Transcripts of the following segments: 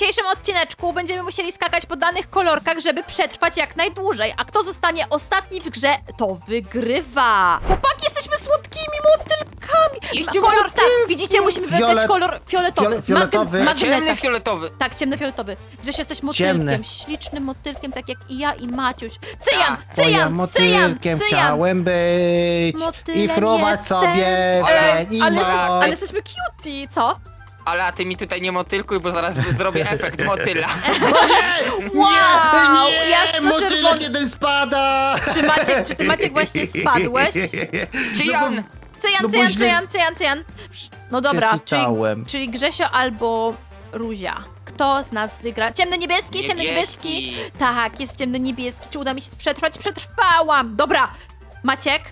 dzisiejszym odcineczku będziemy musieli skakać po danych kolorkach, żeby przetrwać jak najdłużej. A kto zostanie ostatni w grze, to wygrywa. Chłopaki, jesteśmy słodkimi motylkami. Kolor, tak, motylki. widzicie, musimy wybrać Fiolet- kolor fioletowy. fiole- fioletowy. Magn- Ciemny magneta. fioletowy. Tak, ciemnofioletowy. Grzesiu, jesteś motylkiem, Ciemny. ślicznym motylkiem, tak jak i ja i Maciuś. Cyjan, Tak. Bo ja cyjan, cyjan, motylkiem cyjan. chciałem być Motylem i fruwać jestem. sobie Ale- Ale, noc. ale jesteśmy cutie, co? Ale a ty mi tutaj nie motylkuj, bo zaraz zrobię efekt motyla. Wow, nie, jasno motylek czerwony. jeden spada! Czy Maciek, czy ty Maciek właśnie spadłeś? Czy Jan? Cyjan, No bo cyjan, źle- cyjan, cyjan, cyjan. No dobra, czyli, czyli Grzesio albo Ruzia. Kto z nas wygra? Ciemny niebieski, ciemny niebieski. Tak, jest ciemny niebieski. Czy uda mi się przetrwać? Przetrwałam. Dobra, Maciek,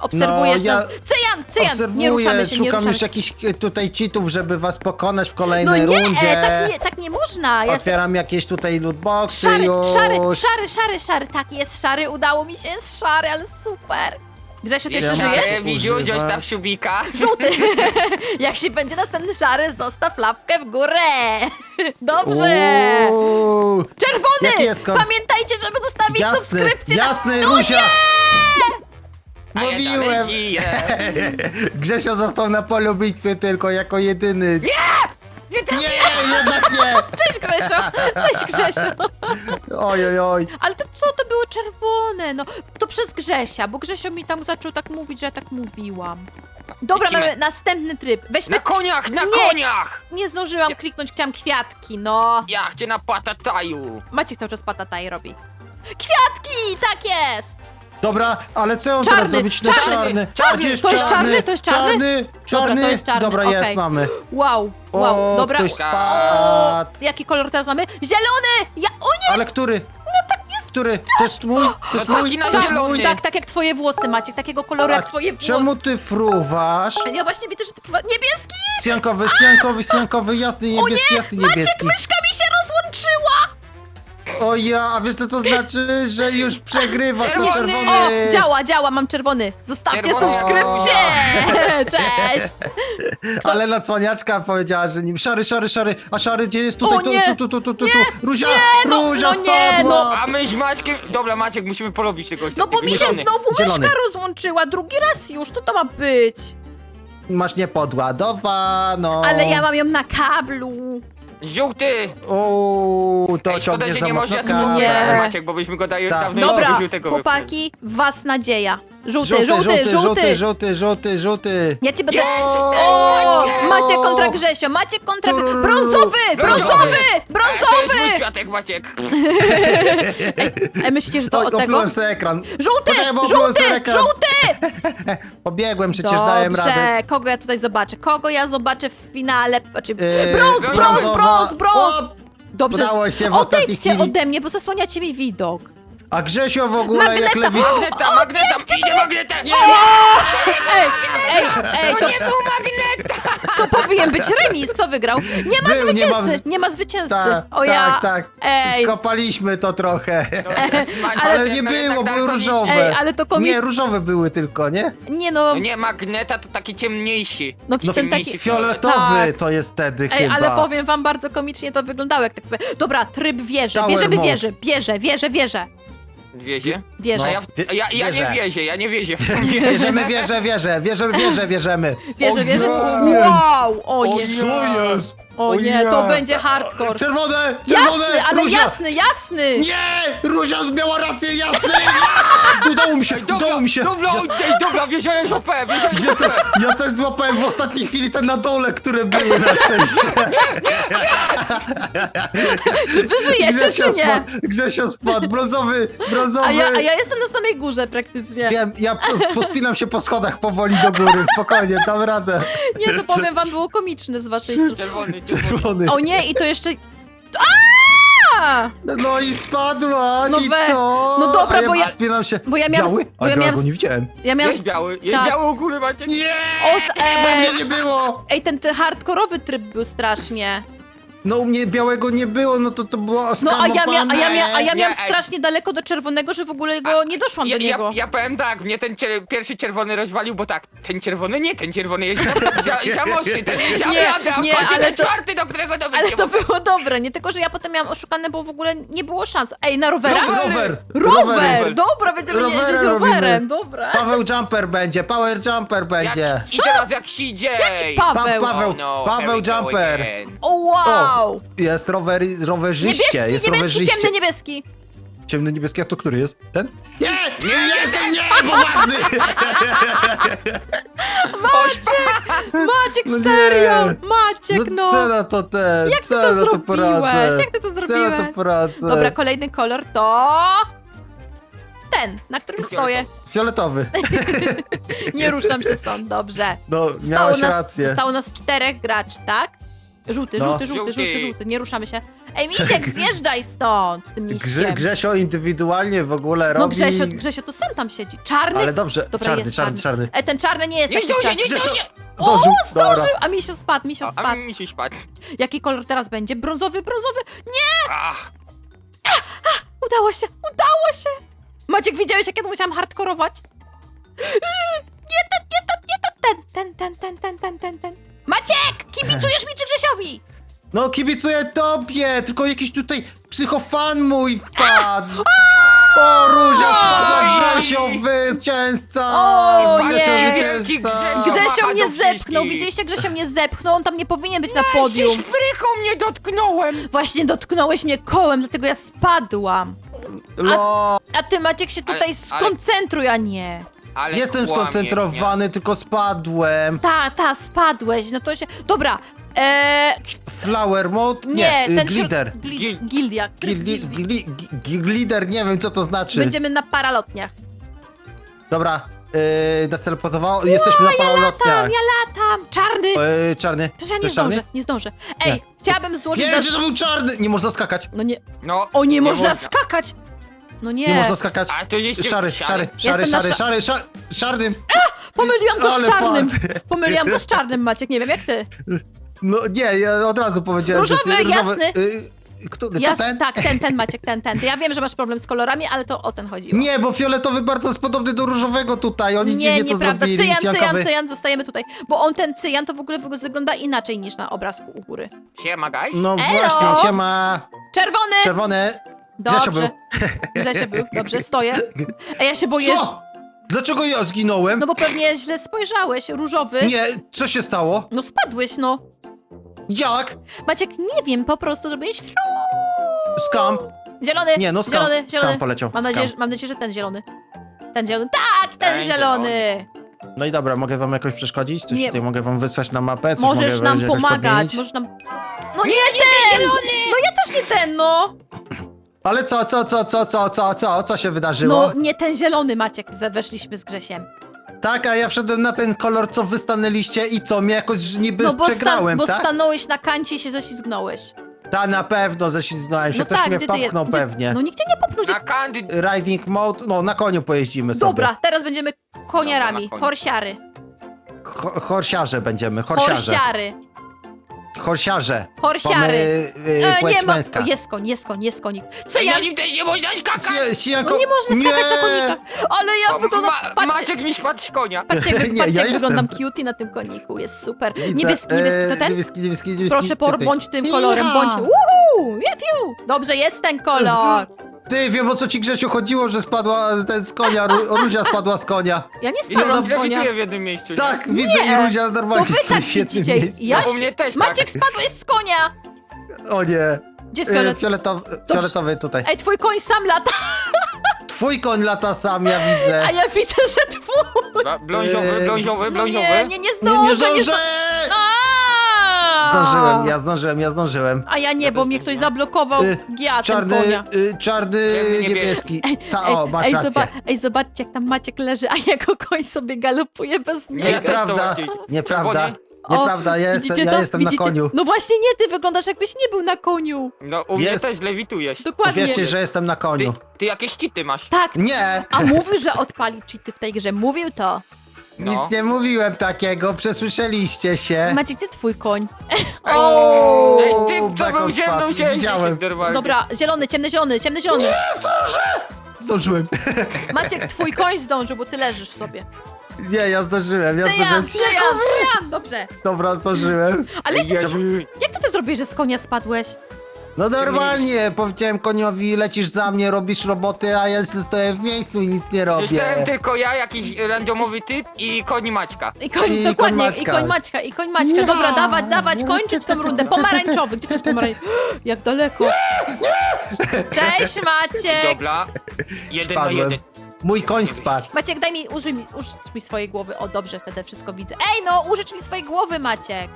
obserwujesz No, ja nas. Cyjan, cyjan, nie ruszamy Obserwuję, się, nie szukam ruszamy już się. jakichś e, tutaj cheatów, żeby was pokonać w No kolejnej nie, rundzie. tak nie, tak nie można. Ja Otwieram jakieś tutaj lootboxy Szary, już. szary, szary, szary, szary. Tak, jest szary, udało mi się, jest szary, ale super. Grzesiu, ty jeszcze żyjesz? Jeszcze widziu, wziąć tam siubika. Żółty. Jak się będzie następny szary, zostaw łapkę w górę. Dobrze. Uuu, Czerwony! Jaki jest? Pamiętajcie, żeby zostawić Jasny, subskrypcję jasny, na... No Ruzia! A ja Mówiłem! dalej żyję. Grzesio został na polu bitwy tylko jako jedyny. Nie trafię! Nie, jednak nie! Cześć Grzesio! Cześć Grzesio! Oj, oj, oj. Ale to co, to było czerwone? No, to przez Grzesia, bo Grzesio mi tam zaczął tak mówić, że ja tak mówiłam. Dobra, Lecimy. mamy następny tryb. Weźmy... Na koniach, na Nie. koniach! Nie zdążyłam kliknąć, chciałam kwiatki, no. Ja chcę na patataju. Maciek cały czas patataj robi. Kwiatki! Tak jest! Dobra, ale co on Czarny, teraz zrobić na czarny, czarny? czarny. A gdzie To jest czarny? To jest czarny? Czarny, czarny. Dobra, to jest czarny, Dobra, jest, mamy. Wow, wow, o, dobra. ktoś spadł. Jaki kolor teraz mamy? Zielony! Ja... O nie! Ale który? Który? To jest mój? To jest No mój? taki na To jest zielony. mój? Tak, tak jak twoje włosy, Maciek, takiego koloru jak twoje włosy. Czemu ty fruwasz? Ja właśnie widzę, że ty... próba- Niebieski! Siankowy, siankowy, siankowy, jasny, niebieski, jasny, Maciek, niebieski. myszka mi się rozłączyła! O ja, a wiesz co to znaczy? Że już przegrywasz to Czerwony! czerwony. O, działa, działa, mam czerwony. Zostawcie Czerwony. subskrypcję! Cześć! Ale na cwaniaczka powiedziała, że nim szary, szary, szary, a szary gdzie jest tutaj, O tu, nie! tu, tu, tu, tu, tu, Nie! tu, Ruzia, Nie, no, Ruzia no nie, spadła! A my z Maćkiem... Dobra, Maciek, musimy porobić tego No bo mi się zielony. znowu Zielony. myszka rozłączyła, drugi raz już, co to ma być? Masz niepodładowaną. Ale ja mam ją na kablu. Żółty! Uuu, to Ej, szkoda, że za nie mocno można kabel. Nie. Maciek, bo byśmy go daje Tak. dawno Dobra, żółtego chłopaki, was nadzieja. Żółty, Żółty, żółty, żółty, żółty, żółty, żółty, żółty. Ja cię będę... O! Macie kontra Grzesio, macie kontra... Tururu. Brązowy, brązowy, To jest mój brązowy! kwiatek, Maciek. Ej, myślicie, że to Oj, od tego? oplułem sobie ekran. Żółty, Poczekaj, bo oplułem żółty, sobie ekran. żółty! Pobiegłem, przecież dałem radę. Dobrze, kogo ja tutaj zobaczę? Kogo ja zobaczę w finale? Znaczy, Yy, brąz, brąz, brązowa. brąz, brąz! O, Dobrze, udało się w ostatniej odejdźcie chwili. ode mnie, bo zasłaniacie mi widok. A Grzesio w ogóle Magneta. jak lewi... Magneta, magneta, idzie magneta! Nie, Ej, ej, ej, to, nie był magneta! to powinien być remis. Kto wygrał? Nie ma Był, nie zwycięzcy, nie ma, zwycięzcy. Tak, o ja, tak, tak. ej, Skopaliśmy to trochę. Maciek, Ale no nie jednak było, były różowe. Ej, ale to komi- Nie, różowe były tylko, nie? nie no, No nie, magneta to taki ciemniejszy. no, No ten taki... Fioletowy Tak. to jest wtedy Ej, chyba. ale powiem wam, bardzo komicznie to wyglądało, jak tak sobie... Dobra, tryb wieży, Tower bierzemy mode. bierze, wierzę, wierzę, Wiezie? wierzę, No. ja, Wie- ja, ja nie wierzę. wiezie, ja nie wiezie w tą wieżę. Bierzemy wieżę, wieżę, wierzę, wieżę, bierzemy. wierzę, O wierzę. nie. Wow, o O, nie, co jest? O o nie, nie. to będzie hardcore. Czerwone, czerwone, Jasny, ale Ruzia. jasny, jasny! Nie! Ruzia miała rację, jasny! Udało mi się, Ej, udało mi się. dobra, ej, dobra, wieziałeś OP, wieziałeś Ja też, ja też złapałem w ostatniej chwili te na dole, które były na szczęście. Czy wy żyjecie, Grzesio czy nie? spadł, Grzesio spadł, brązowy, brązowy. A ja, a ja jestem na samej górze praktycznie. Wiem, ja p- pospinam się po schodach powoli do góry, spokojnie, dam radę. Nie, to powiem wam, było komiczne z waszej strony. Czerwony, czerwony. O nie, i to jeszcze... A! No i spadłaś, No i we- co? no dobra, A ja bo ja- Wspinam się. bo ja miałam- Biały? bo ja A, miałam- go nie widziałem. Ja miałam... Jest biały, jest Tak. biały. Nie! O, Bo ej, mnie nie było! ej, ten, ten hardkorowy tryb był strasznie. No u mnie białego nie było, no to to było No a ja, mia, a ja, mia, a ja miałam Nie, ej. strasznie daleko do czerwonego, że w ogóle go nie doszłam Ja, do ja, niego. ja powiem tak, mnie ten cier pierwszy czerwony rozwalił, bo tak, ten czerwony nie, ten czerwony jest mocny, ten jest Nie, a nie, ale ten to- czwarty, do którego to Ale to było dobre, nie tylko, że ja potem miałam oszukane, bo w ogóle nie było szans. Ej, na rowera? No, Rower! Rower! rowery. Dobra, będziemy jeździć Rowerem z rowerem, robimy. dobra. Paweł Jumper będzie, Power Jumper będzie. Jak, I teraz jak! Pa- Pa, Paweł? Paweł, Oh no, Paweł go Jumper. O, wow! Jest rower, rowerzyście, Niebieski, jest niebieski, rowerzyście. ciemny niebieski. Ciemny niebieski, a to który jest? Ten? Nie! Nie, jestem nie! Poważny! Maciek, No nie. serio! Maciek, No no! co na to ten? Jak ty co to na to zrobiłeś? poradzę? Jak ty to Co na zrobiłeś? to poradzę? Dobra, kolejny kolor to... Ten, na którym stoję. Fioletowy. Nie ruszam się stąd, dobrze. No, miałaś nas, rację. Zostało nas czterech graczy, tak? Żółty, No. żółty, żółty, Żółty. żółty, żółty, nie ruszamy się. Ej, Misiek, zjeżdżaj stąd z tym Grze, misiem. Grzesio indywidualnie w ogóle No robi... Grzesio, Grzesio to sam tam siedzi. Czarny? Ale dobrze, Dobra, czarny, jest czarny, czarny. E, ten czarny nie jest Nie taki czarny. nie Grzesio, zdąży! O, zdążył, zdążył! dobra. A misio spadł, misio A, a spadł. mi się spadł. Jaki kolor teraz będzie? Brązowy, brązowy? Nie! Ach, Udało się, udało się! Maciek, widziałeś, jak ja tu musiałam hardkorować? Nie ten, nie ten, nie ten, ten, ten, ten, ten, ten, ten, ten. Maciek! Kibicujesz mi czy Grzesiowi? No kibicuję tobie, tylko jakiś tutaj psychofan mój wpadł. O, Róża spadła Grzesio, zwycięzca! O, Grzesio, nie. Wielki zwycięzca! Grzesio. Grzesio Macha mnie zepchnął, widzieliście, Grzesio mnie zepchnął, on tam nie powinien być na Gdzieś podium. fryką mnie dotknąłem! Właśnie dotknąłeś mnie kołem, dlatego ja spadłam. Lo, A ty, Maciek, się tutaj Ale- ale- skoncentruj, a nie. Ale jestem kłamie, skoncentrowany, tylko spadłem. Ta, ta, spadłeś, no to się... Dobra, eee, Flower mode? Nie, nie, y, ten... glider. Gli, Gil- gildia. Gi- glider, nie wiem co to znaczy. Będziemy na paralotniach. Dobra, yy, nas teleportowało, jesteśmy na Tam, palolotniach. ja latam! Czarny! Yy, czarny. Przecież ja nie czarny? zdążę, nie zdążę. Ej, Nie. chciałabym złożyć Nie za... wiem, czy to był czarny! Nie można skakać. No nie... No, O, nie, można można. skakać! No nie, Nie można skakać. A to jest Szary, szary, szary, Jestem na szary, sza- szary, szary, szarnym. pomyliłam go z Ale czarnym! fart. Pomyliłam go z czarnym, Maciek, nie wiem jak ty. No nie, ja od razu powiedziałem, Różowy, że jest jasny. Y, który, Ja, to ten? tak, ten, ten Maciek, ten, ten. Ja wiem, że masz problem z kolorami, ale to o ten chodziło. Nie, bo fioletowy bardzo jest podobny do różowego tutaj. Oni nie, dziwnie to nieprawda. zrobili. Cyjan, cyjan, Jankowy. cyjan, zostajemy tutaj. Bo on, ten cyjan, to w ogóle wygląda inaczej niż na obrazku u góry. Siema, guys. No Elo. właśnie, siema. Czerwony! Czerwone. Grzesio był. Dobrze. Grzesio był, dobrze, stoję. A ja się boję... Co? Dlaczego ja zginąłem? No bo pewnie źle spojrzałeś. Różowy. Nie, co się stało? No spadłeś, no. Jak? Maciek, nie wiem, po prostu zrobiłeś fru. Skam? Zielony, Nie, no skam, zielony, skam zielony. poleciał. Mam nadzieję, skam. że, mam nadzieję, że ten zielony. Ten zielony. Tak, ten Ten zielony. No i dobra, mogę wam jakoś przeszkodzić? Coś Nie. tutaj mogę wam wysłać na mapę? Coś Możesz mogę nam jakoś pomagać, podmienić? możesz nam... No nie, ten! No ja też nie ten, no. Ale co, co, co, co, co, co, co, co się wydarzyło? No nie ten zielony, Maciek, weszliśmy z Grzesiem. Tak, a ja wszedłem na ten kolor, co wy stanęliście i co, mnie jakoś niby No bo, przegrałem, bo tak? stanąłeś na kancie i się ześlizgnąłeś. Ta na pewno ześlizgnąłem się, No ktoś tak, mnie gdzie ty popchnął Gdzie- pewnie. No nikt cię nie popchnął. Gdzie... Na kandy... Riding mode, no na koniu pojeździmy sobie. Dobra, teraz będziemy koniarami, Dobra, na koniu. horsiary. Ho- Horsiarze będziemy, horsiarze. Horsiary. Horsiarze. Horsiary. Mamy, y, E, płeć nie ma... męska. Jest koń, jest koń, jest konik. Co ja... Na nim też nie można skakać! Si- sijanko- No nie można skakać na konikach. Ale ja wyglądam... Ma, Patrzcie, Maciek mi spadł z konia. patrzcie, jak, Nie, patrzcie, ja jak jestem. wyglądam cutie na tym koniku. Jest super. Widzę, Niebieski, niebieski, to e, ten? Niebieski, niebieski, niebieski. Proszę, por, Tutaj. bądź tym Ja! kolorem, bądź... Uhu! Jepiu! Dobrze, jest ten kolor. Ty, wiem o co ci Grzesiu chodziło, że spadła ten z konia, Ru- Ruzia spadła z konia. Ja nie I spadłam z konia. w jednym miejscu. nie? Tak, widzę Nie, i Ruzia To normalnie wy stoi tak w świetnym widzicie. miejscu. Ja No, się... mnie też Maciek, tak. spadłeś z konia! O nie. Gdzie jest fiolet? Fioletowy, fioletowy tutaj. Ej, twój koń sam lata, Twój koń lata sam, ja widzę. a ja widzę, że twój... Bla- Bląziowy, Eee, bląziowy, No bląziowy. nie, nie, nie Nie, nie zdążę, nie zdążę! zdążę. Zdążyłem, ja zdążyłem, ja zdążyłem. A ja nie, bo mnie nie ktoś zablokował Y, giatem Czarny, konia. y, czarny, Ciemny, niebieski. Ta, Ej, o, masz ej, rację. zoba- ej, zobaczcie, jak tam Maciek leży, a jego koń sobie galopuje bez Nie, niego. ja też to Nieprawda, nieprawda. Czerwony? Nieprawda, ja jestem, widzicie ja to? jestem Widzicie? na koniu. No właśnie nie, ty wyglądasz jakbyś nie był na koniu. No u mnie Jest. też lewitujesz. Dokładnie. Wierzcie, że jestem na Ty, koniu. ty jakieś cheaty masz. Tak, Nie! a mówił, że odpali cheaty w tej grze. Mówił to. No. Nic nie mówiłem takiego, przesłyszeliście się. Maciek, gdzie twój koń? O! Ej, co był ze mną się widziałem. normalnie. Dobra, zielony, ciemny, zielony, ciemny, zielony. Zdążyłem. Maciek, twój koń zdążył, bo ty leżysz sobie. Nie, ja zdążyłem, ja Cyjan, zdążyłem. cyjan, cyjan, dobrze. Dobra, zdążyłem. Ale jak, Jezu. jak to ty zrobiłeś, że z konia spadłeś? No normalnie, powiedziałem koniowi, lecisz za mnie, robisz roboty, a ja stoję w miejscu i nic nie Zostałem robię. tylko ja, jakiś randomowy typ i koni Maćka. I koń, I koń dokładnie, Maćka. i koń Maćka, i koń Maćka. Nie. Dobra, dawać, dawać, kończyć tą rundę. Pomarańczowy, gdzie to jest pomarańczowy? Jak daleko. Cześć, Maciek. Dobra. Jeden na Spadłem. jeden. Mój koń spadł. Maciek, daj mi, użyj mi, użycz mi swojej głowy. O, dobrze, wtedy wszystko widzę. Ej, no, użycz mi swojej głowy, Maciek.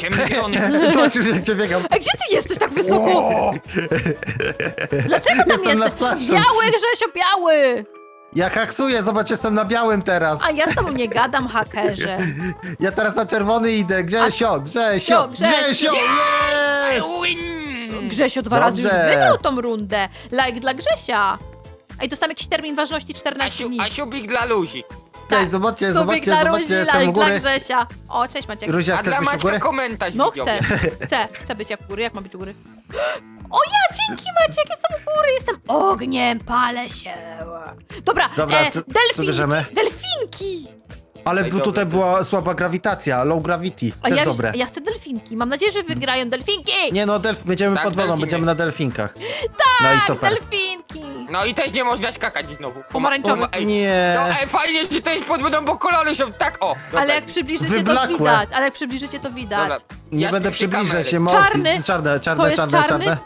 Że cię biegam. A gdzie ty jesteś tak wysoko? Dlaczego tam Jestem nad jesteś? plażą. Biały, Grzesio, biały! Ja haksuję, zobacz, jestem na białym teraz. A ja z tobą nie gadam, hakerze. Ja teraz na czerwony idę. Grzesio, Grzesio, Grzesio. Grzesio, jest! Win! Grzesio dwa razy już Dobrze. wygrał tą rundę. Like dla Grzesia. Ej, dostałem jakiś termin ważności 14 Asiu, dni. Asiubik dla Cześć, zobaczcie, Sobie zobaczcie, dla zobaczcie, Ruzi, jestem u like dla góry. Grzesia. O, cześć Maciek. Ruzia, A chcesz dla być u Maćka góry? komentarz No widzowie. chcę, chcę, chcę być jak u góry. Jak ma być u góry? O ja, dzięki Maciek, jestem u góry, jestem ogniem, palę się. Dobra, Dobra, e, co- co delfin, bierzemy? delfinki. Ale Ej, tutaj była słaba grawitacja, low gravity. A Też ja, dobre. ja chcę delfinki. Mam nadzieję, że wygrają delfinki. Nie no, delf, będziemy Tak, pod wodą, delfiny. będziemy na delfinkach. Tak, no i tak, super. delfinki. No i też nie można skakać znowu. Poma- Pomarańczowy. poma- ej, Nie. No ej, fajnie, że to jest pod wodą, bo kolory są tak o. Dobra. Ale jak przybliżycie, to Wyblakłe. widać. Ale jak przybliżycie, to widać. Dobra. Nie Ja będę przybliżać kamery. się, Czarny. Czarne, czarne, To jest czarne, czarny? czarne.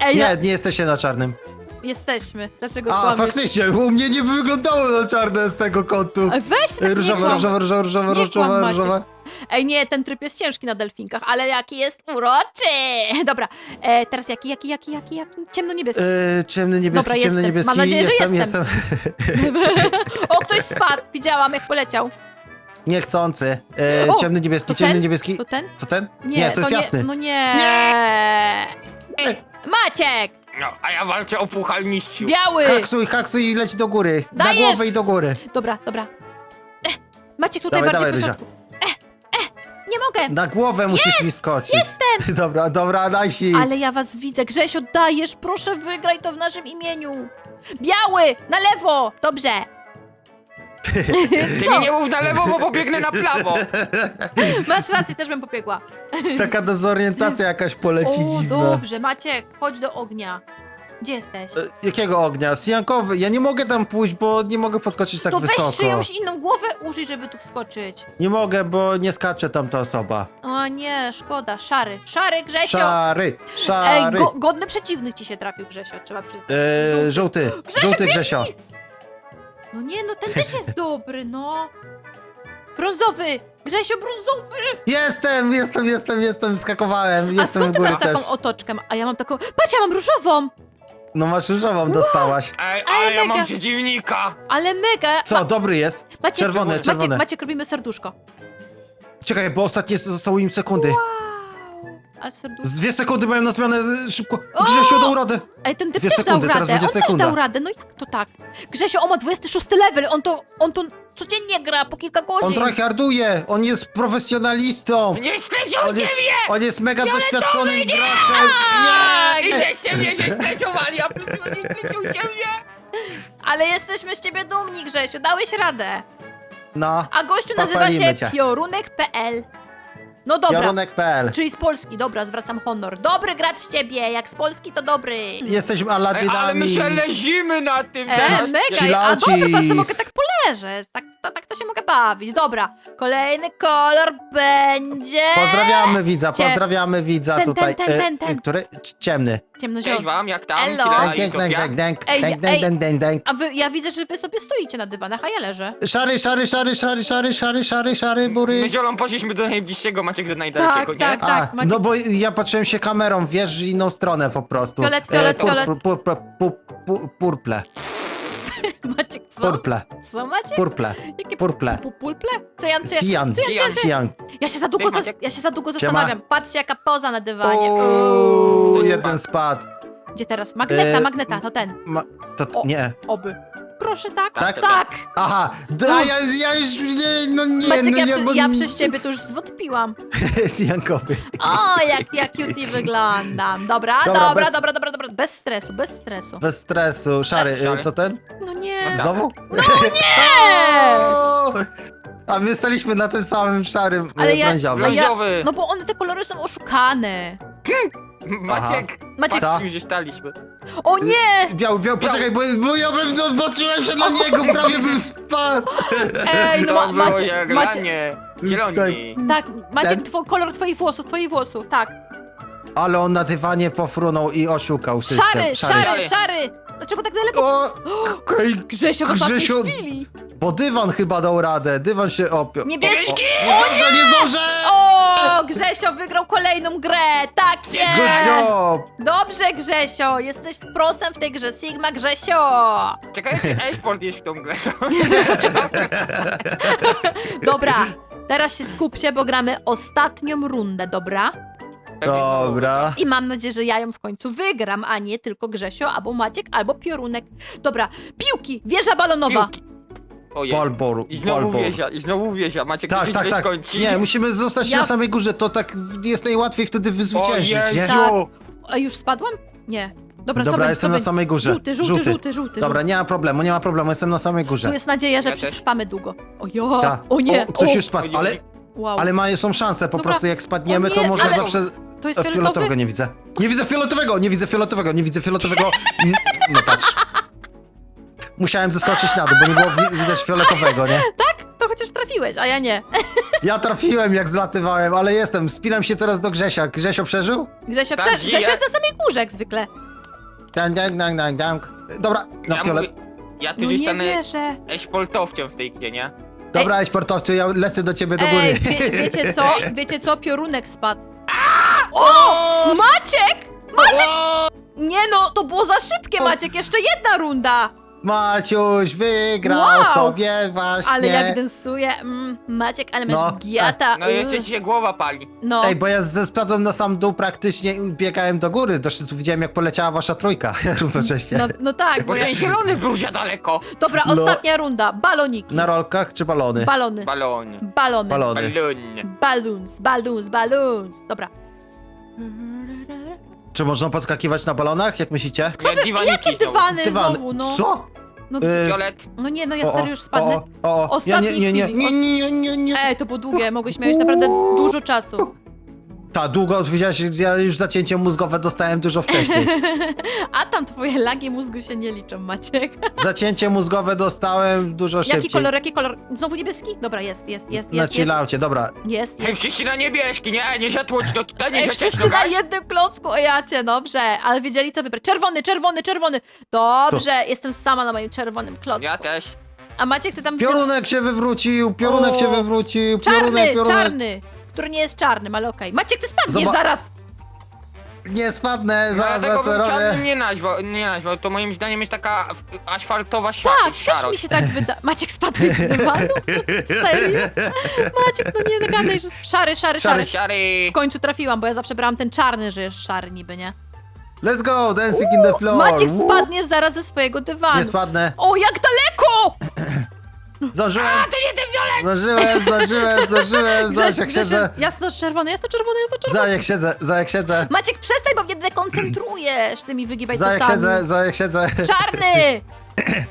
Ej, Nie, ja- nie jesteście na czarnym. Jesteśmy. Dlaczego A, kłamiesz? faktycznie, u mnie nie wyglądało na czarne z tego kątu. Ej, Weź tak nie Różowe, kłam. różowe, różowe, różowe, Nie kłam, różowe, Maciek. różowe. Ej, nie, ten tryb jest ciężki na delfinkach, ale jaki jest uroczy! Dobra, e, teraz jaki, jaki, jaki, jaki, jaki? Ciemno-niebieski. Yy, ciemny niebieski, Dobra, ciemny jestem. niebieski. Mam nadzieję, że jestem, jestem. o, ktoś spadł, widziałam jak poleciał. Niechcący. Yy, O, ciemny niebieski, to ciemny ten? niebieski. To ten? To ten? Nie, to jest nie, jasny. No nie. Nie. Maciek! No, a ja walczę o puchal mistrzu. Biały! Haksuj, haksuj i leć do góry. Na Dajesz. głowę i do góry. Dobra, dobra. Eh, Maciek tutaj Dawaj, bardziej dawaj, po środku. Eh, eh, nie mogę. Na głowę musisz mi skoczyć. Jestem! Dobra, dobra, daj si. Ale ja was widzę. Grzesio, dajesz, proszę wygraj to w naszym imieniu. Biały, na lewo. Dobrze. Ty Co? mi nie mów na lewo, bo pobiegnę na prawo. Masz rację, też bym pobiegła. Taka dezorientacja jakaś poleci O, dziwna. dobrze. Maciek, chodź do ognia. Gdzie jesteś? E, Jakiego ognia? Sijankowy. Ja nie mogę tam pójść, bo nie mogę podskoczyć tak to weź wysoko. czyjąś inną głowę użyj, żeby tu wskoczyć. Nie mogę, bo nie skacze tam ta osoba. O nie, szkoda. Szary. Szary, Grzesio. Szary, Ej, szary. go, godny przeciwnik ci się trafił, Grzesio, trzeba przyznać. E, żółty, Grzesio, żółty biegnij! Grzesio. No nie, no ten też jest dobry, no. Brązowy! Grzesio, brązowy! Jestem, jestem, jestem, jestem, skakowałem, A jestem skąd ty góry masz też. taką otoczkę? A ja mam taką... Patrz, ja mam różową! No masz różową dostałaś. Ej, Ale ale ja mega. mam przeciwnika. Ale mega! Co, dobry jest? Maciek, Czerwone, czerwone. Maciek, robimy serduszko. Czekaj, bo ostatnie zostały im sekundy. Ale serduszko... Z dwie sekundy mają na zmianę, y, szybko. Grzesiu, dał radę. Ej, ten typ Dwie też sekundy, dał teraz radę, będzie on sekunda. też dał radę, no jak to tak? Grzesio, on ma 26 level, on to, on to codziennie gra po kilka godzin. On tryharduje, on jest profesjonalistą. Nie On jest, ciebie! on jest mega doświadczonym graczem. Tak! I żeście mnie się stresowali, a nie mnie! Ale jesteśmy z ciebie dumni, Grzesiu, dałeś radę. No, A gościu nazywa Pochwalimy się cię. piorunek.pl. No dobra, Jorunek.pl czyli z Polski, dobra, zwracam honor. Dobry gracz z ciebie, jak z Polski to dobry. Jesteśmy Ej, ale my się lezimy na tym E, teraz. mega, a Chillauci. dobra, to sobie mogę tak poleżeć, tak, tak, tak to się mogę bawić. Dobra, kolejny kolor będzie... Pozdrawiamy widza, Cie- pozdrawiamy widza Ten, tutaj. ten, ten, E, ten, ten. Który? Ciemny. Cześć Ciemnozielony. wam, jak tam? Elo. Ci na Dęk, dęk, dęk, dęk, Ej, dęk, ej. dęk, dęk, dęk. A wy, ja widzę, że wy sobie stoicie na dywanach, a ja leżę. Szary, szary, szary, szary, szary, szary, szary, szary, bury. My Ziolą poszliśmy do najbliższego, Maciek do najdalszego, nie? tak. A, Macie- no bo ja patrzyłem się kamerą, wiesz, w inną stronę po prostu. Fiolet, fiolet, pur- fiolet. pur- pur- pur- pur- Purple, Maciek, co? purple, Co macie? purple, Jakie purple. pu- pulple? Co ja, co ja, Sian, co ja, co ja, co ja, Sian. ja się za długo, Ty, zas, Maciek. ja się za długo zastanawiam. Patrzcie, jaka poza na dywanie. Uuu, To jeden spadł. spadł. Gdzie teraz? Magneta, E, magneta, to ten. Ma, to O. nie. Oby. Proszę, tak? Tak? Tak! Aha, d- a ja, ja już nie, no nie, Maciek, no ja, ja, przy, bo... ja przez ciebie to już zwątpiłam. Jest Jankowy. O, jak ja cutie wyglądam. Dobra, Dobra, dobra, bez- dobra, dobra, dobra. Bez stresu, bez stresu. Bez stresu. Szary, Szary. y, to ten? No nie. No Znowu? Nie! O! A my staliśmy na tym samym szarym Ale Ale ja- brąziowym. a ja- Brązowy. No bo one, te kolory są oszukane. Maciek, Maciek- patrz, gdzie staliśmy. O nie! Biały, biały, poczekaj, bo, bo ja bym, no, patrzyłem się na niego, prawie bym spadł. Ej, no ma, było macie, jak macie, lanie. Zieloni. tak, Maciek, Ten- two, kolor twoich włosów, twoich włosów, tak. Ale on na dywanie pofrunął i oszukał system. Szary, szary, Szary. szary. Dlaczego tak daleko? O, okej, Grzesio w ostatniej Grzesio- chwili. bo dywan chyba dał radę, dywan się opiął. Niebieski. Nie zdążę, nie zdążę! O, Grzesio wygrał kolejną grę, tak Good jest! job! Dobrze, Grzesio, jesteś prosem w tej grze, Sigma Grzesio! Czekajcie, e-sport jest w tą grę. Dobra, teraz się skupcie, bo gramy ostatnią rundę, dobra? Dobra. I mam nadzieję, że ja ją w końcu wygram, a nie tylko Grzesio, albo Maciek, albo Piorunek. Dobra, piłki, wieża balonowa. Piłki. Ojej. Balboru, I znowu balboru. wiezia, i znowu wiezia. Maciek, Tak, gdzieś tak, tak. skończy. Nie, musimy zostać Ja- na samej górze, to tak jest najłatwiej wtedy wyzwyciężyć, nie? Tak. A już spadłam? Nie. Dobra, co Dobra, będzie, jestem co na będzie? samej górze. Żółty, żółty, żółty, żółty. Dobra, nie ma problemu, nie ma problemu, jestem na samej Tu górze. jest nadzieja, że. Ja też. przetrwamy długo. O jo, Ta. o nie, O, ktoś o, już spadł, ale, wow. ale ma, są szanse, po Dobra. prostu jak spadniemy, O to nie, można ale- zawsze... To jest O, fioletowego fioletowy? nie widzę. Nie widzę fioletowego, nie widzę fioletowego, nie widzę fioletowego. Mm, No patrz. Musiałem zeskoczyć na dół, bo nie było wi- widać fioletowego, nie? To chociaż trafiłeś, a ja nie. Ja trafiłem jak zlatywałem, ale jestem. Spinam się teraz do Grzesia. Grzesio przeżył? Grzesio, Tak, prze... żyję. Grzesio jest na samej górze, jak zwykle. Dang, dang, dang, dang, dang. Dobra, na Ja, fiolet. mówię, ja tu No już nie stanę wierzę. e-sportowcem w tej grze, nie? Dobra, sportowcy, ja lecę do ciebie do góry. Ej, wie, wiecie co? Wiecie co? Piorunek spadł. O! Maciek! Maciek! Nie no, to było za szybkie, Maciek. Jeszcze jedna runda. Maciuś wygrał Wow. sobie właśnie. Ale jak densuje. Mm, Maciek, ale masz No, giata. No jeszcze ci się głowa pali. No. Ej, bo ja ze spadłem na sam dół praktycznie i biegałem do góry. Do szczytu widziałem jak poleciała wasza trójka równocześnie. No, no tak, bo Bo ja... ten zielony był za daleko. Dobra, No. ostatnia runda. Baloniki. Na rolkach czy balony? Balony. Balon. Balony. Balony. Balon. Balloons, balloons, balloons. Dobra. Czy można podskakiwać na balonach, jak myślicie? Nie, dywaniki Jakie znowu. dywany Dywany. znowu, no? Co? No, Y, gdzie- Fiolet. no nie, no ja serio już spadnę. O, o, o. Ja Ostatniej nie, nie, nie, chwili. nie, nie, nie, nie. Ej, to było długie, mogłeś mieć naprawdę dużo czasu. Ta, długo, widziałeś, ja już zacięcie mózgowe dostałem dużo wcześniej. A tam twoje lagi mózgu się nie liczą, Maciek. Zacięcie mózgowe dostałem dużo Jaki szybciej. kolor, jaki kolor? Znowu niebieski? Dobra, jest, jest, jest, Na jest, jest, chillaucie, dobra. jest, Ej, jest. wszyscy na niebieski, nie, nie siatłoć, no tutaj nie Ej, wszyscy na jednym klocku, o jacie, dobrze, ale wiedzieli co wybrać. Czerwony, czerwony, czerwony. Dobrze, jestem sama na moim czerwonym klocku. Ja też. A Maciek, ty tam... Piorunek się wywrócił, piorunek O, się wywrócił, Czarny, piorunek, piorunek. czarny, który nie jest czarnym, ale okej. Maciek, ty spadniesz Zoba- zaraz. Nie spadnę, No, zaraz tego co bym robię. czarnym nie nazwał, nie nazwał, to moim zdaniem jest taka f- asfaltowa szara, Tak, też mi się tak wyda. Maciek spadłeś z dywanu? Serio? Maciek, no nie gadaj, że... Szary, szary, szary. Szary. Siary. W końcu trafiłam, bo ja zawsze brałam ten czarny, że jest szary niby, nie? Let's go, dancing in the floor. Maciek Woo. spadniesz zaraz ze swojego dywanu. Nie spadnę. O, jak daleko! Zdążyłem, To nie ten violet! zdążyłem, zdążyłem, zdążyłem. Zobacz jak siedzę. Jasno czerwony, jasno czerwony, jasno czerwony. Za jak siedzę, za jak siedzę. Maciek, przestań, bo mnie dekoncentrujesz tymi wygibaj Za jak siedzę, za jak siedzę. Czarny!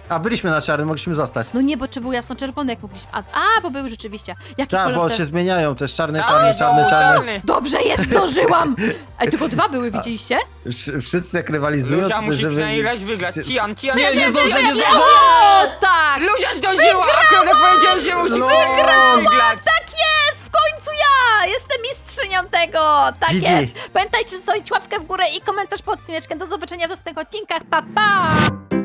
A byliśmy na czarnym, mogliśmy zostać. No nie, bo czy był jasno czerwony, jak mogliśmy... A, a bo były rzeczywiście. Jaki Tak, kolor bo te- się zmieniają też czarny, A, czarny, czarny, czarny. Dobrze jest, zdążyłam! Ej, tylko dwa były, widzieliście? Wsz- Wszyscy jak rywalizują, Luzia to musi żeby... przynajmniej raz wygrać. Cian, Cian. Nie, nie zdążę, nie zdążę! O, tak! Luzia zdążyła! Akurat powiedziałem, że musi Lol. wygrać! Tak jest! W końcu ja! Jestem mistrzynią tego! Tak GG. jest! Pamiętajcie, zostawić łapkę w górę i komentarz pod odcineczkiem. Do zobaczenia w następnych odcinkach. Pa, pa!